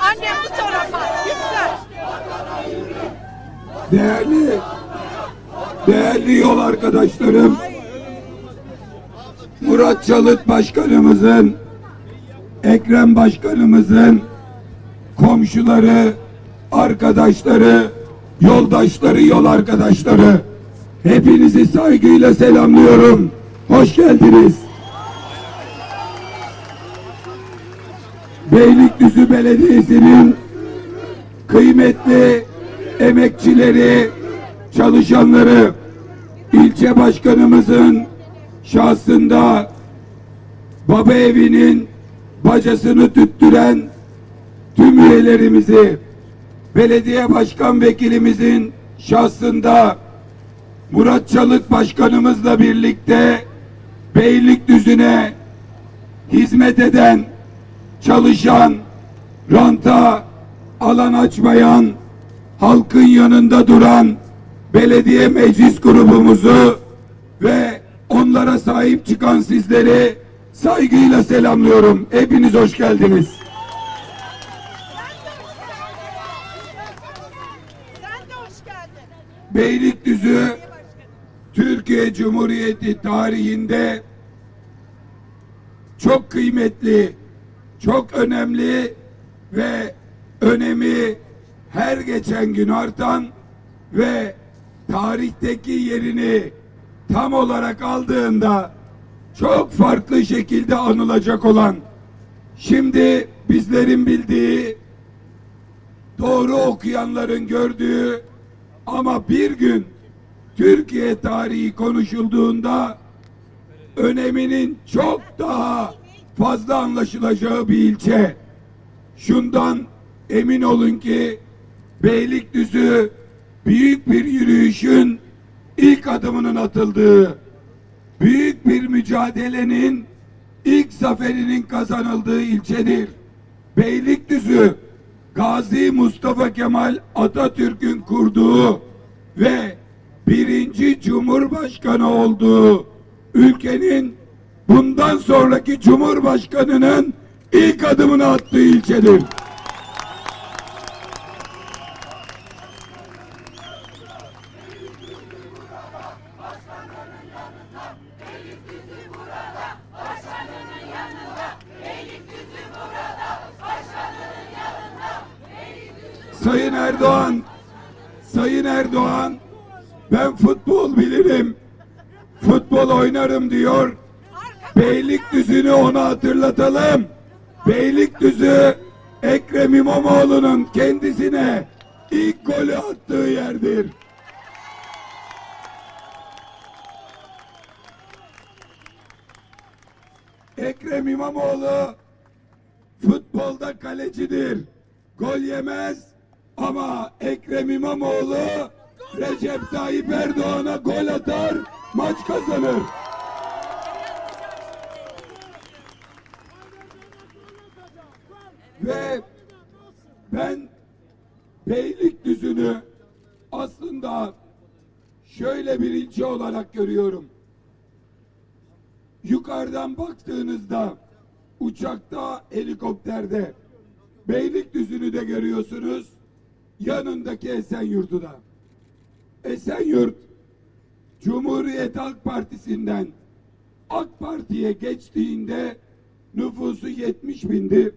Annem bu tarafa. Lütfen. Değerli, değerli yol arkadaşlarım, Murat Çalık Başkanımızın, Ekrem Başkanımızın komşuları, arkadaşları, yoldaşları, yol arkadaşları, hepinizi saygıyla selamlıyorum. Hoş geldiniz. Beylikdüzü Belediyesi'nin kıymetli emekçileri, çalışanları, ilçe başkanımızın şahsında baba evinin bacasını tüttüren tüm üyelerimizi, belediye başkan vekilimizin şahsında Murat Çalık başkanımızla birlikte Beylikdüzü'ne hizmet eden, çalışan, ranta alan açmayan, halkın yanında duran belediye meclis grubumuzu ve onlara sahip çıkan sizleri saygıyla selamlıyorum. Hepiniz hoş geldiniz. Beylikdüzü Türkiye Cumhuriyeti tarihinde çok kıymetli, çok önemli ve önemi her geçen gün artan ve tarihteki yerini tam olarak aldığında çok farklı şekilde anılacak olan şimdi bizlerin bildiği doğru okuyanların gördüğü ama bir gün Türkiye tarihi konuşulduğunda öneminin çok daha fazla anlaşılacağı bir ilçe. Şundan emin olun ki Beylikdüzü büyük bir yürüyüşün ilk adımının atıldığı, büyük bir mücadelenin ilk zaferinin kazanıldığı ilçedir. Beylikdüzü Gazi Mustafa Kemal Atatürk'ün kurduğu ve birinci Cumhurbaşkanı olduğu ülkenin bundan sonraki Cumhurbaşkanının ilk adımını attığı ilçedir. Sayın Erdoğan, Sayın Erdoğan, ben futbol bilirim, futbol oynarım diyor. Beylikdüzü'nü ona hatırlatalım. Beylikdüzü Ekrem İmamoğlu'nun kendisine ilk golü attığı yerdir. Ekrem İmamoğlu futbolda kalecidir. Gol yemez ama Ekrem İmamoğlu Recep Tayyip Erdoğan'a gol atar, maç kazanır. Ve ben Beylikdüzü'nü aslında şöyle bir ilçe olarak görüyorum. Yukarıdan baktığınızda uçakta, helikopterde Beylikdüzü'nü de görüyorsunuz. Yanındaki Esenyurt'u da. Esenyurt Cumhuriyet Halk Partisi'nden AK Parti'ye geçtiğinde nüfusu 70 bindi.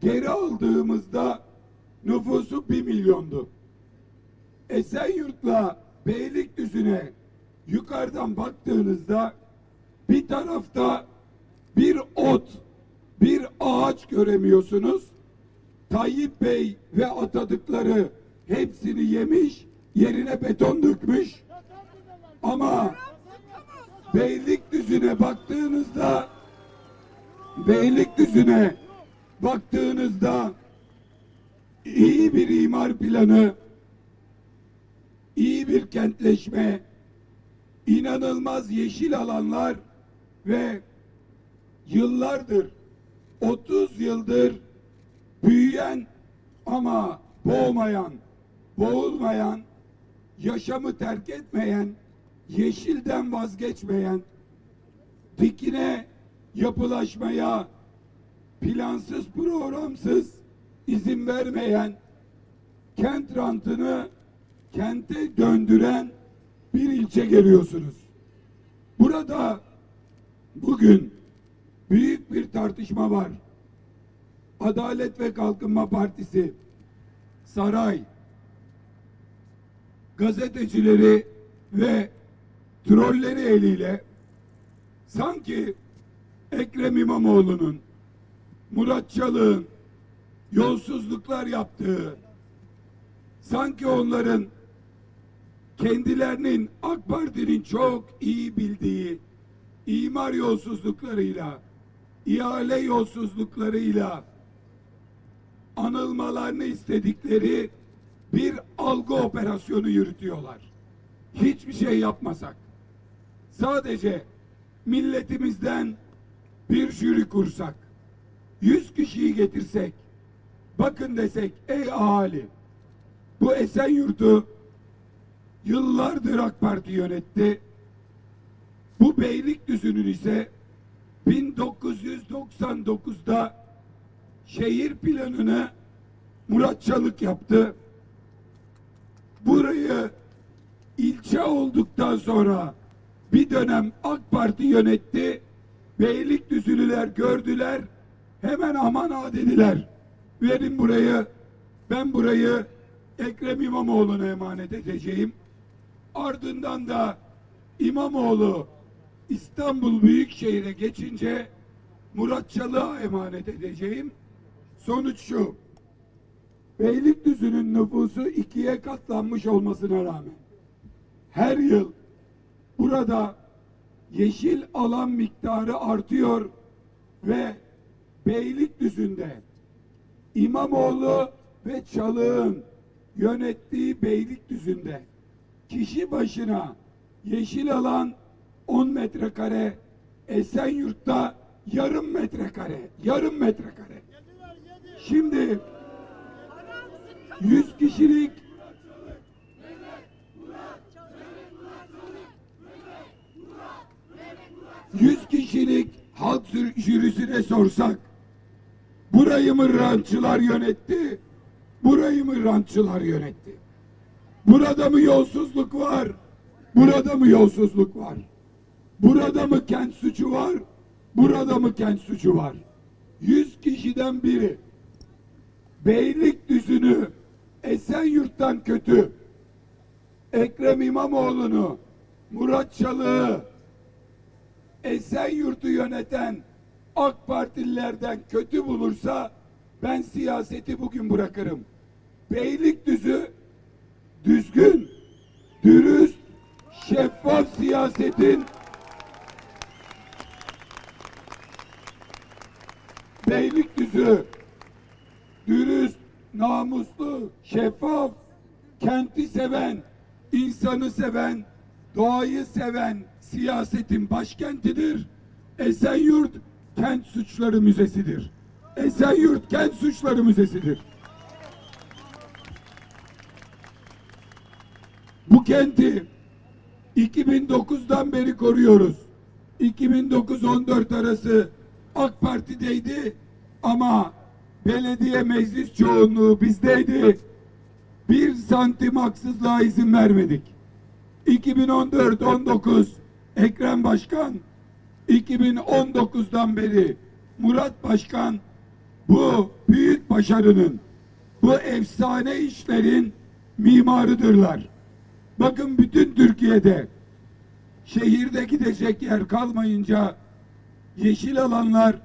Geri aldığımızda nüfusu 1 milyondu. Esenyurt'la Beylikdüzü'ne yukarıdan baktığınızda bir tarafta bir ot, bir ağaç göremiyorsunuz. Tayyip Bey ve atadıkları hepsini yemiş, yerine beton dökmüş. Ama Beylikdüzü'ne baktığınızda Beylikdüzü'ne baktığınızda iyi bir imar planı, iyi bir kentleşme, inanılmaz yeşil alanlar ve yıllardır 30 yıldır büyüyen ama boğmayan, boğulmayan, yaşamı terk etmeyen, yeşilden vazgeçmeyen, dikine yapılaşmaya, plansız programsız izin vermeyen kent rantını kente döndüren bir ilçe görüyorsunuz. Burada bugün büyük bir tartışma var. Adalet ve Kalkınma Partisi, saray, gazetecileri ve trolleri eliyle sanki Ekrem İmamoğlu'nun, Murat Çalık'ın yolsuzluklar yaptığı, sanki onların kendilerinin AK Parti'nin çok iyi bildiği imar yolsuzluklarıyla, ihale yolsuzluklarıyla anılmalarını istedikleri bir algı operasyonu yürütüyorlar. Hiçbir şey yapmasak, sadece milletimizden bir jüri kursak, yüz kişiyi getirsek, bakın desek ey ahali, bu Esenyurt'u yıllardır AK Parti yönetti. Bu Beylikdüzü'nün ise 1999'da şehir planını Murat Çalık yaptı. Burayı ilçe olduktan sonra bir dönem AK Parti yönetti. Beylikdüzülüler gördüler. Hemen aman ha dediler. Verin burayı. Ben burayı Ekrem İmamoğlu'na emanet edeceğim. Ardından da İmamoğlu İstanbul Büyükşehir'e geçince Murat Çalık'a emanet edeceğim. Sonuç şu. Beylikdüzü'nün nüfusu ikiye katlanmış olmasına rağmen her yıl burada yeşil alan miktarı artıyor ve Beylikdüzü'nde İmamoğlu ve Çalık'ın yönettiği Beylikdüzü'nde kişi başına yeşil alan 10 metrekare Esenyurt'ta yarım metrekare yarım metrekare. Şimdi 100 kişilik Yüz kişilik halk jür- jürisine sorsak burayı mı rantçılar yönetti? Burayı mı rantçılar yönetti? Burada mı yolsuzluk var? Burada mı yolsuzluk var? Burada mı kent suçu var? Burada mı kent suçu var? Yüz kişiden biri. Beylikdüzü'nü Esenyurt'tan kötü Ekrem İmamoğlu'nu Murat Çalık'ı Esenyurt'u yöneten AK Partililerden kötü bulursa ben siyaseti bugün bırakırım. Beylikdüzü düzgün, dürüst, şeffaf siyasetin Beylikdüzü dürüst, namuslu, şeffaf, kenti seven, insanı seven, doğayı seven siyasetin başkentidir. Esenyurt Kent Suçları Müzesi'dir. Esenyurt Kent Suçları Müzesi'dir. Bu kenti 2009'dan beri koruyoruz. 2009-14 arası AK Parti'deydi ama belediye meclis çoğunluğu bizdeydi. Bir santim haksızlığa izin vermedik. 2014-19 Ekrem Başkan, 2019'dan beri Murat Başkan bu büyük başarının, bu efsane işlerin mimarıdırlar. Bakın bütün Türkiye'de şehirde gidecek yer kalmayınca yeşil alanlar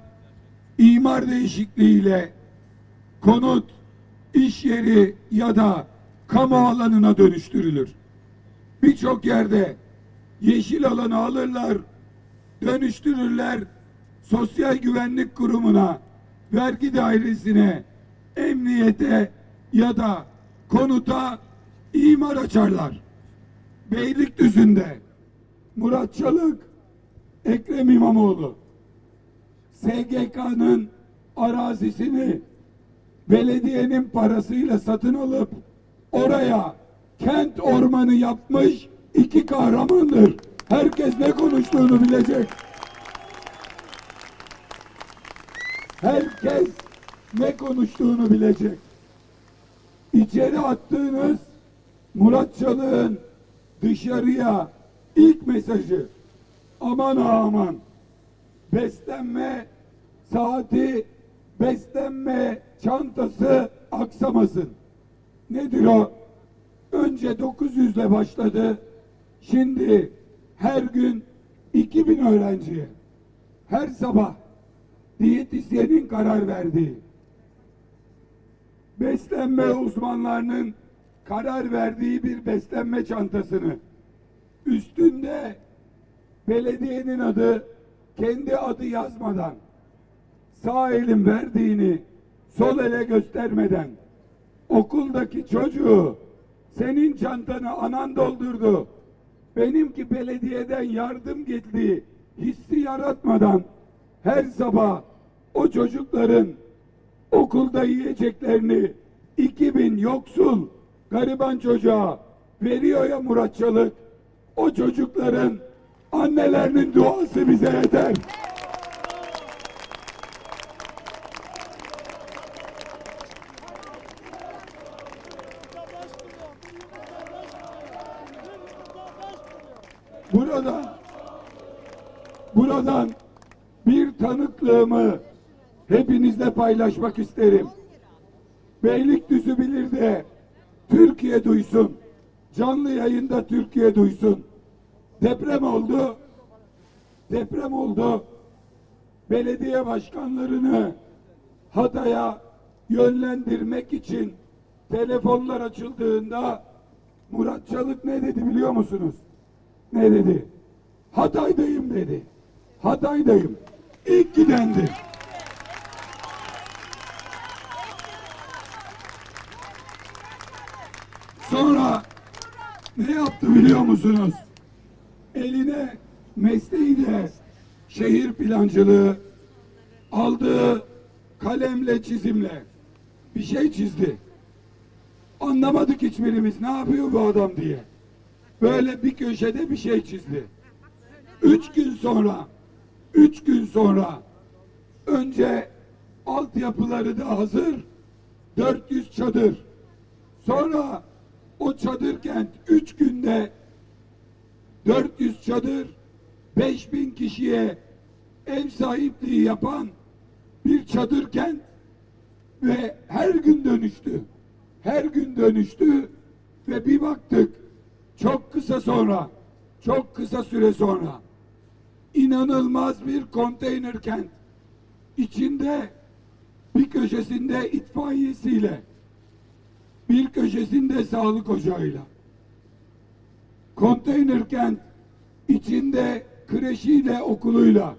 imar değişikliğiyle konut, iş yeri ya da kamu alanına dönüştürülür. Birçok yerde yeşil alanı alırlar, dönüştürürler, sosyal güvenlik kurumuna, vergi dairesine, emniyete ya da konuta imar açarlar. Beylikdüzü'nde Murat Çalık, Ekrem İmamoğlu SGK'nın arazisini belediyenin parasıyla satın alıp oraya kent ormanı yapmış iki kahramandır. Herkes ne konuştuğunu bilecek. Herkes ne konuştuğunu bilecek. İçeri attığınız Murat Çalık'ın dışarıya ilk mesajı aman aman beslenme saati beslenme çantası aksamasın. Nedir o? Önce 900 ile başladı. Şimdi her gün 2000 öğrenciye her sabah diyetisyenin karar verdiği beslenme uzmanlarının karar verdiği bir beslenme çantasını üstünde belediyenin adı kendi adı yazmadan sağ elin verdiğini sol ele göstermeden okuldaki çocuğu senin çantanı anan doldurdu benimki belediyeden yardım geldi hissi yaratmadan her sabah o çocukların okulda yiyeceklerini 2000 yoksul gariban çocuğa veriyor ya Murat Çalık. O çocukların annelerinin duası bize yeter. Buradan buradan bir tanıklığımı hepinizle paylaşmak isterim. Beylikdüzü bilir de Türkiye duysun. Canlı yayında Türkiye duysun. Deprem oldu. Deprem oldu. Belediye başkanlarını Hatay'a yönlendirmek için telefonlar açıldığında Murat Çalık ne dedi biliyor musunuz? Ne dedi? Hatay'dayım dedi. Hatay'dayım. İlk gidendi. Sonra ne yaptı biliyor musunuz? Eline mesleğiyle şehir plancılığı aldığı kalemle çizimle bir şey çizdi. Anlamadık hiçbirimiz ne yapıyor bu adam diye. Böyle bir köşede bir şey çizdi. Üç gün sonra, üç gün sonra önce altyapıları da hazır, 400 çadır. Sonra o çadır kent üç günde 400 çadır 5000 kişiye ev sahipliği yapan bir çadır kent ve her gün dönüştü. Her gün dönüştü ve bir baktık çok kısa sonra çok kısa süre sonra inanılmaz bir konteyner kent. İçinde bir köşesinde itfaiyesiyle bir köşesinde sağlık ocağıyla. Konteyner kent içinde kreşiyle okuluyla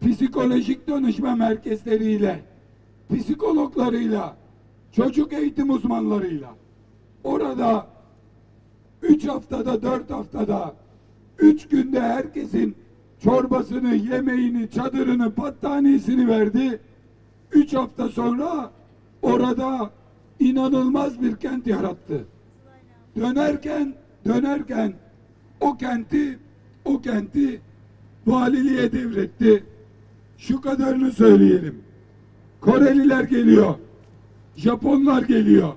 psikolojik danışma merkezleriyle psikologlarıyla çocuk eğitim uzmanlarıyla. Orada üç haftada dört haftada üç günde herkesin çorbasını yemeğini çadırını battaniyesini verdi üç hafta sonra orada inanılmaz bir kent yarattı. Dönerken, dönerken o kenti, o kenti valiliğe devretti. Şu kadarını söyleyelim. Koreliler geliyor. Japonlar geliyor.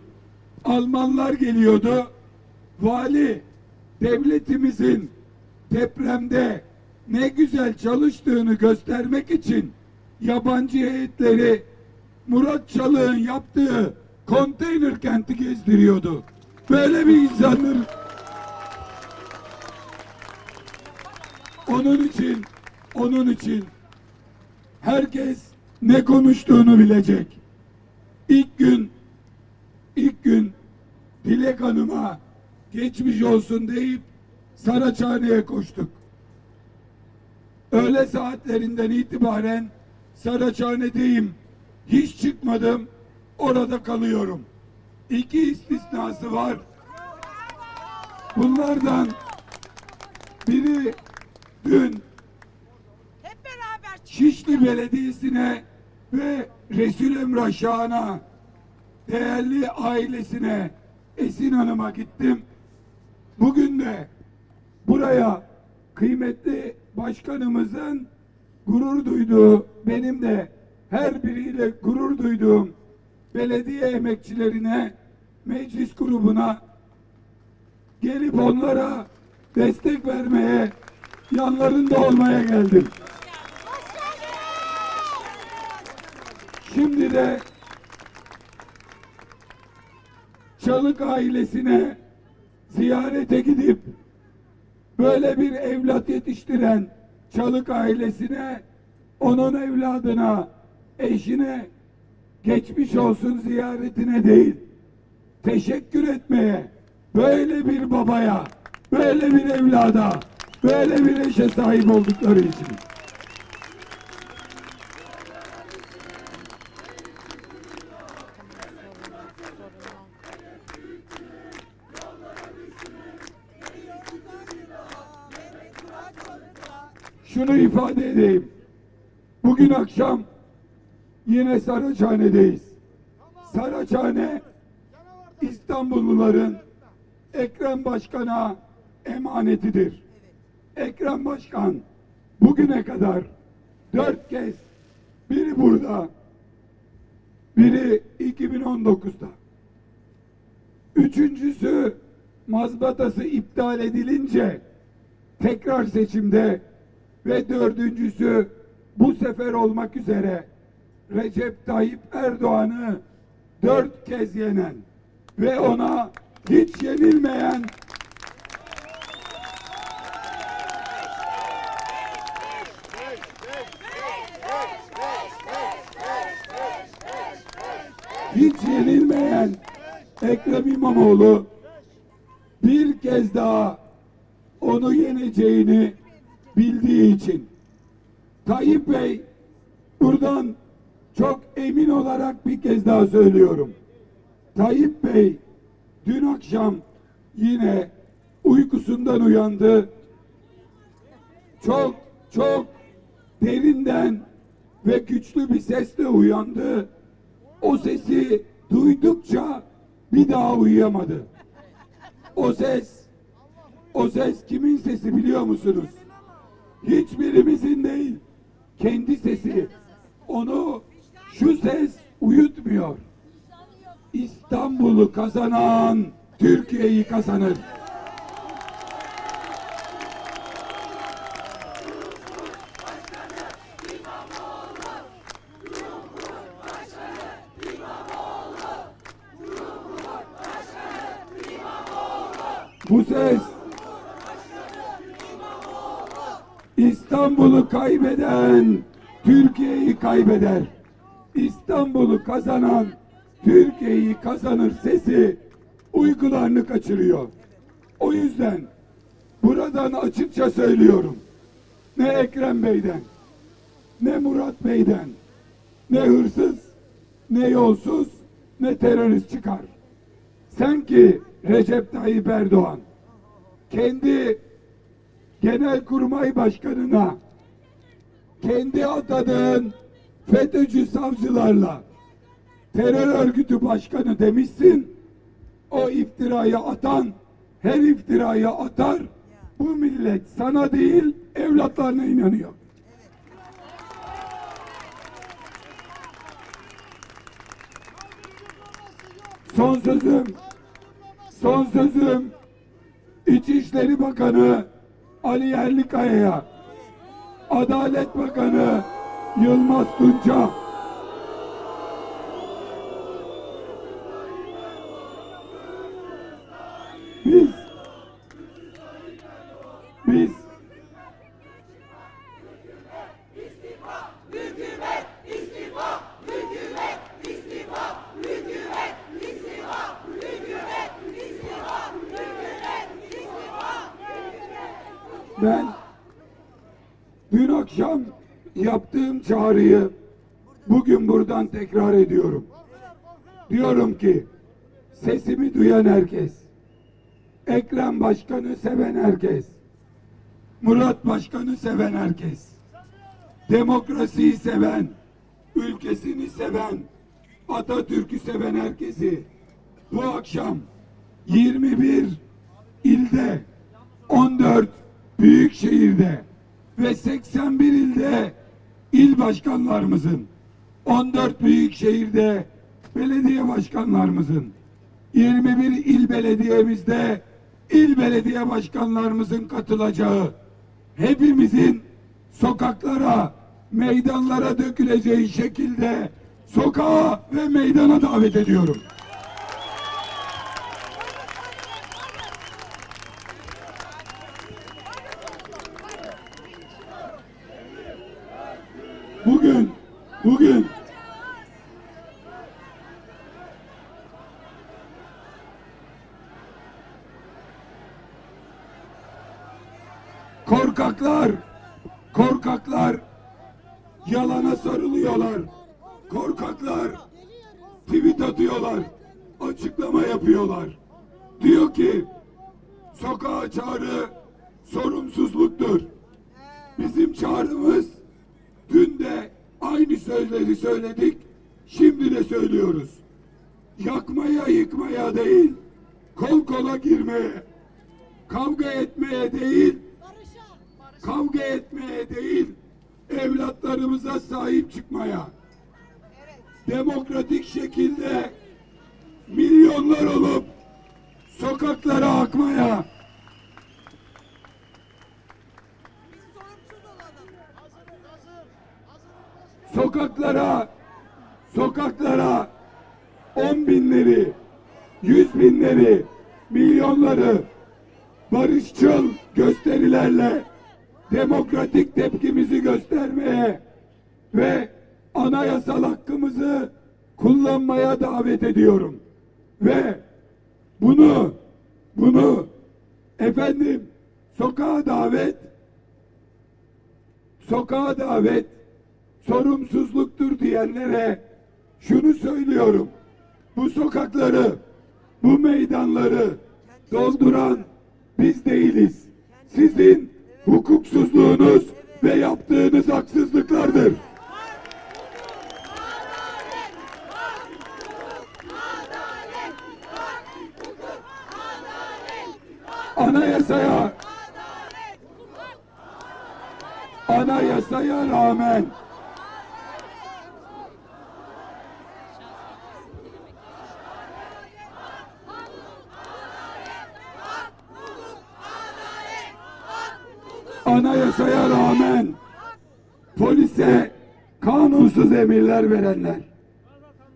Almanlar geliyordu. Vali devletimizin depremde ne güzel çalıştığını göstermek için yabancı heyetleri Murat Çalık'ın yaptığı konteyner kenti gezdiriyordu. Böyle bir insandır. Onun için, onun için herkes ne konuştuğunu bilecek. İlk gün, ilk gün Dilek Hanım'a geçmiş olsun deyip Saraçhane'ye koştuk. Öğle saatlerinden itibaren Saraçhane'deyim. Hiç çıkmadım. Orada kalıyorum. İki istisnası var. Bunlardan biri dün Hep beraber çık- Şişli Belediyesi'ne ve Resul Emrah Şahan'a değerli ailesine Esin Hanım'a gittim. Bugün de buraya kıymetli başkanımızın gurur duyduğu benim de her biriyle gurur duyduğum belediye emekçilerine, meclis grubuna gelip onlara destek vermeye, yanlarında olmaya geldim. Şimdi de Çalık ailesine ziyarete gidip böyle bir evlat yetiştiren Çalık ailesine, onun evladına, eşine geçmiş olsun ziyaretine değil, teşekkür etmeye, böyle bir babaya, böyle bir evlada, böyle bir eşe sahip oldukları için. Şunu ifade edeyim. Bugün akşam yine Saraçhane'deyiz. Saraçhane İstanbulluların Ekrem Başkan'a emanetidir. Ekrem Başkan bugüne kadar dört kez biri burada, biri 2019'da. Üçüncüsü mazbatası iptal edilince tekrar seçimde ve dördüncüsü bu sefer olmak üzere Recep Tayyip Erdoğan'ı dört kez yenen ve ona hiç yenilmeyen hiç yenilmeyen Ekrem İmamoğlu bir kez daha onu yeneceğini bildiği için Tayyip Bey buradan çok emin olarak bir kez daha söylüyorum. Tayyip Bey dün akşam yine uykusundan uyandı. Çok çok derinden ve güçlü bir sesle uyandı. O sesi duydukça bir daha uyuyamadı. O ses, o ses kimin sesi biliyor musunuz? Hiçbirimizin değil, kendi sesi. Onu şu ses uyutmuyor. İstanbul'u kazanan Türkiye'yi kazanır. Bu ses İstanbul'u kaybeden Türkiye'yi kaybeder. İstanbul'u kazanan Türkiye'yi kazanır sesi uykularını kaçırıyor. O yüzden buradan açıkça söylüyorum. Ne Ekrem Bey'den, ne Murat Bey'den, ne hırsız, ne yolsuz, ne terörist çıkar. Sen ki Recep Tayyip Erdoğan kendi Genelkurmay Başkanı'na kendi atadığın FETÖ'cü savcılarla terör örgütü başkanı demişsin. O iftirayı atan her iftirayı atar. Bu millet sana değil evlatlarına inanıyor. Son sözüm, son sözüm İçişleri Bakanı Ali Yerlikaya'ya, Adalet Bakanı Yılmaz Tunç'a, biz, biz Ben dün akşam yaptığım çağrıyı bugün buradan tekrar ediyorum. Diyorum ki sesimi duyan herkes, Ekrem Başkan'ı seven herkes, Murat Başkan'ı seven herkes, demokrasiyi seven, ülkesini seven, Atatürk'ü seven herkesi bu akşam 21 ilde 14 büyük şehirde ve 81 ilde il başkanlarımızın 14 büyük şehirde belediye başkanlarımızın, 21 il belediyemizde il belediye başkanlarımızın katılacağı, hepimizin sokaklara, meydanlara döküleceği şekilde sokağa ve meydana davet ediyorum. Bugün, bugün. Korkaklar, korkaklar yalana sarılıyorlar. Korkaklar tweet atıyorlar, açıklama yapıyorlar. Diyor ki sokağa çağrı sorumsuzluktur. Bizim çağrımız dün de aynı sözleri söyledik, şimdi de söylüyoruz. Yakmaya yıkmaya değil, kol kola girmeye, kavga etmeye değil, kavga etmeye değil, evlatlarımıza sahip çıkmaya, demokratik şekilde milyonlar olup sokaklara akmaya, sokaklara, sokaklara on binleri, yüz binleri, milyonları barışçıl gösterilerle demokratik tepkimizi göstermeye ve anayasal hakkımızı kullanmaya davet ediyorum. Ve bunu, bunu efendim sokağa davet, sokağa davet sorumsuzluktur diyenlere şunu söylüyorum. Bu sokakları, bu meydanları dolduran biz değiliz. Sizin hukuksuzluğunuz ve yaptığınız haksızlıklardır. Anayasaya anayasaya rağmen anayasaya rağmen polise kanunsuz emirler verenler,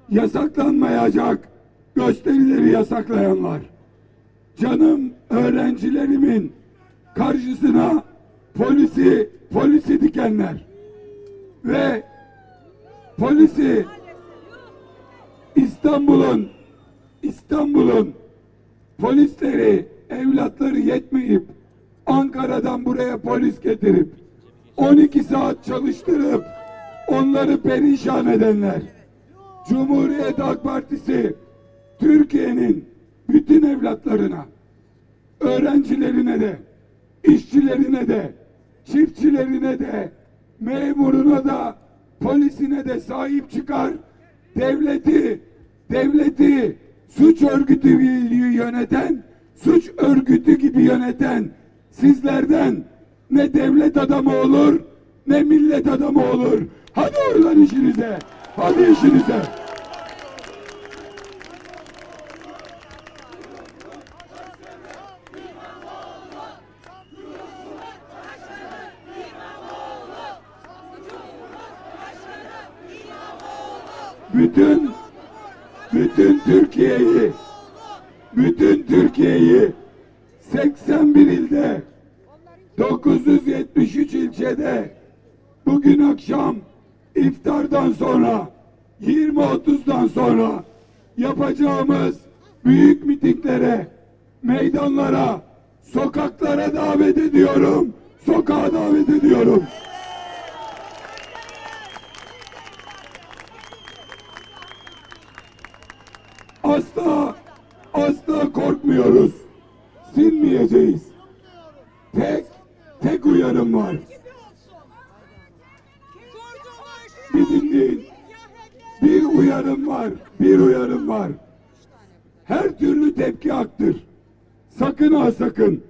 yasaklanmayacak gösterileri yasaklayanlar, canım öğrencilerimin karşısına polisi polisi dikenler ve polisi İstanbul'un İstanbul'un polisleri evlatları yetmeyip Ankara'dan buraya polis getirip 12 saat çalıştırıp onları perişan edenler. Cumhuriyet Halk Partisi Türkiye'nin bütün evlatlarına öğrencilerine de işçilerine de çiftçilerine de memuruna da polisine de sahip çıkar devleti devleti suç örgütü gibi yöneten suç örgütü gibi yöneten sizlerden ne devlet adamı olur ne millet adamı olur. Hadi oradan işinize. Hadi işinize. Bütün bütün Türkiye'yi bütün Türkiye'yi 81 ilde 973 ilçede bugün akşam iftardan sonra 20.30'dan sonra yapacağımız büyük mitinglere, meydanlara, sokaklara davet ediyorum. Sokağa davet ediyorum. Uyarım var. Bir uyarım var. Her türlü tepki haktır. Sakın ha sakın.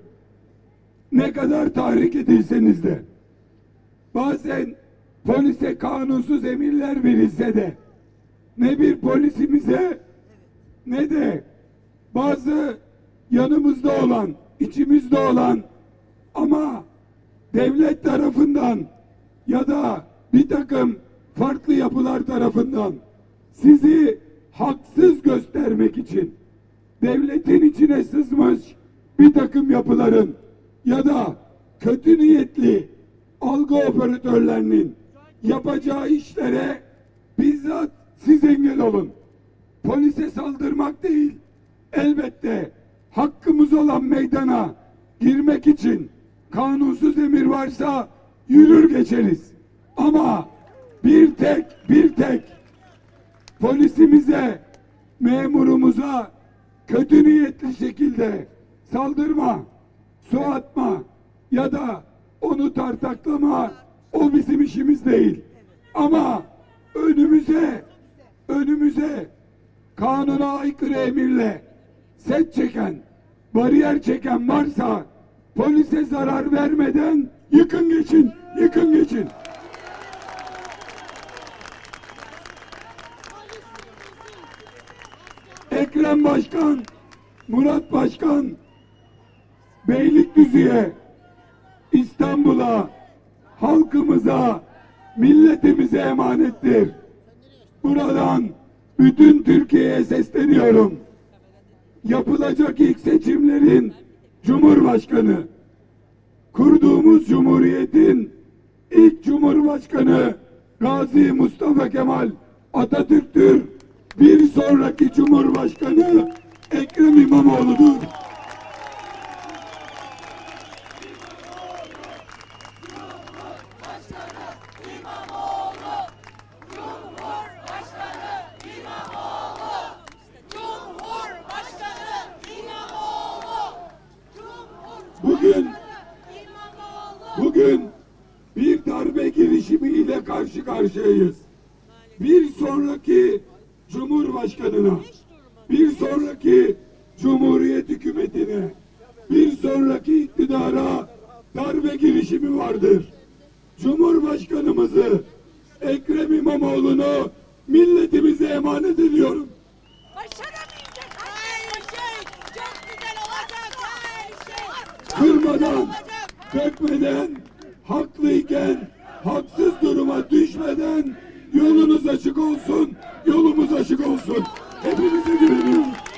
Ne kadar tahrik edilseniz de. Bazen polise kanunsuz emirler verilse de ne bir polisimize ne de bazı yanımızda olan, içimizde olan ama devlet tarafından ya da bir takım farklı yapılar tarafından sizi haksız göstermek için devletin içine sızmış bir takım yapıların ya da kötü niyetli algı operatörlerinin yapacağı işlere bizzat siz engel olun. Polise saldırmak değil, elbette hakkımız olan meydana girmek için kanunsuz emir varsa yürür geçeriz. Ama bir tek bir tek polisimize, memurumuza kötü niyetli şekilde saldırma, su atma ya da onu tartaklama o bizim işimiz değil. Ama önümüze önümüze kanuna aykırı emirle set çeken, bariyer çeken varsa polise zarar vermeden yıkın geçin, yıkın geçin. Ekrem Başkan, Murat Başkan, Beylikdüzü'ye, İstanbul'a, halkımıza, milletimize emanettir. Buradan bütün Türkiye'ye sesleniyorum. Yapılacak ilk seçimlerin Cumhurbaşkanı, kurduğumuz Cumhuriyet'in ilk Cumhurbaşkanı Gazi Mustafa Kemal Atatürk'tür. Bir sonraki Cumhurbaşkanı Ekrem İmamoğlu'dur. Cumhurbaşkanı İmamoğlu. Cumhurbaşkanı Bugün İmamoğlu. Bugün bir darbe girişimiyle karşı karşıyayız. Bir sonraki Cumhurbaşkanına, bir sonraki Cumhuriyet hükümetine, bir sonraki iktidara darbe vardır. Cumhurbaşkanımızı Ekrem İmamoğlu'nu milletimize emanet ediyorum. Başaramayacak her şey. Çok güzel olacak her şey. Kırmadan, dökmeden, haklıyken haksız duruma düşmeden yolunuz açık olsun, yolumuz açık olsun. Hepinize güveniyorum.